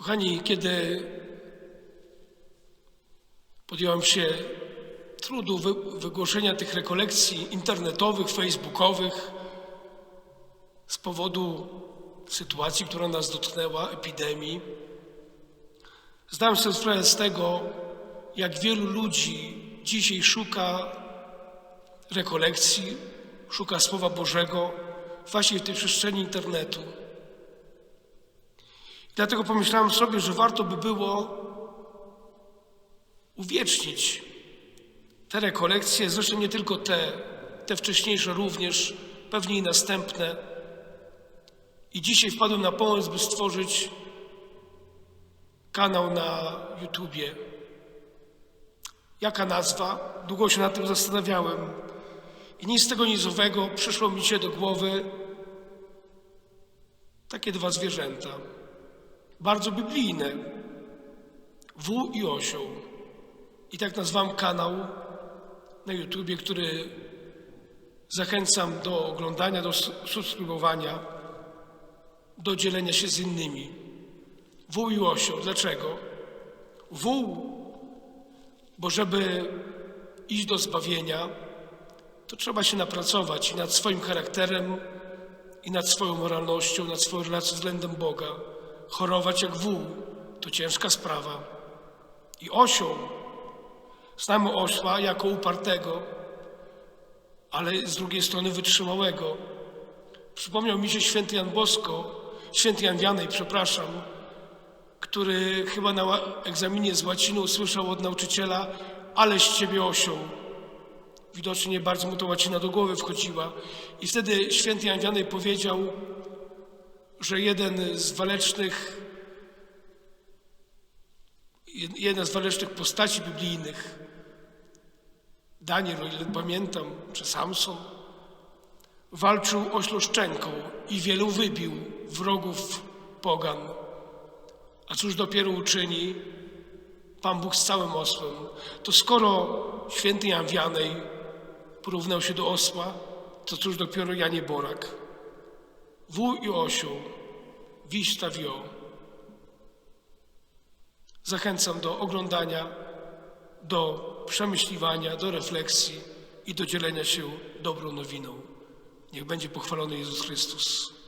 Kochani, kiedy podjąłem się trudu wy, wygłoszenia tych rekolekcji internetowych, facebookowych z powodu sytuacji, która nas dotknęła, epidemii, zdałem sobie sprawę z tego, jak wielu ludzi dzisiaj szuka rekolekcji, szuka Słowa Bożego właśnie w tej przestrzeni internetu. Dlatego pomyślałem sobie, że warto by było uwiecznić te rekolekcje, zresztą nie tylko te, te wcześniejsze również, pewnie i następne. I dzisiaj wpadłem na pomysł, by stworzyć kanał na YouTubie. Jaka nazwa? Długo się nad tym zastanawiałem. I nic z tego nizowego przyszło mi się do głowy takie dwa zwierzęta, bardzo biblijne. Wół i osioł. I tak nazwałem kanał na YouTubie, który zachęcam do oglądania, do subskrybowania, do dzielenia się z innymi. Wół i osioł. Dlaczego? Wół, bo żeby iść do zbawienia, to trzeba się napracować i nad swoim charakterem, i nad swoją moralnością, nad swoją relacją względem Boga. Chorować jak wół to ciężka sprawa. I osioł, znamy osła jako upartego, ale z drugiej strony wytrzymałego. Przypomniał mi się święty Jan Bosko, święty Jan Wianej, przepraszam, który chyba na egzaminie z łaciny usłyszał od nauczyciela, ale z ciebie osioł. Widocznie nie bardzo mu to łacina do głowy wchodziła. I wtedy święty Jan Wianej powiedział, że jeden z walecznych, jedna z walecznych postaci biblijnych, Daniel, o ile pamiętam, czy Samson, walczył ośloszczenką i wielu wybił wrogów pogan. A cóż dopiero uczyni Pan Bóg z całym osłem? To skoro święty Jan Wianej porównał się do osła, to cóż dopiero Janie Borak. I osioł, wiśta wio. Zachęcam do oglądania, do przemyśliwania, do refleksji i do dzielenia się dobrą nowiną. Niech będzie pochwalony Jezus Chrystus.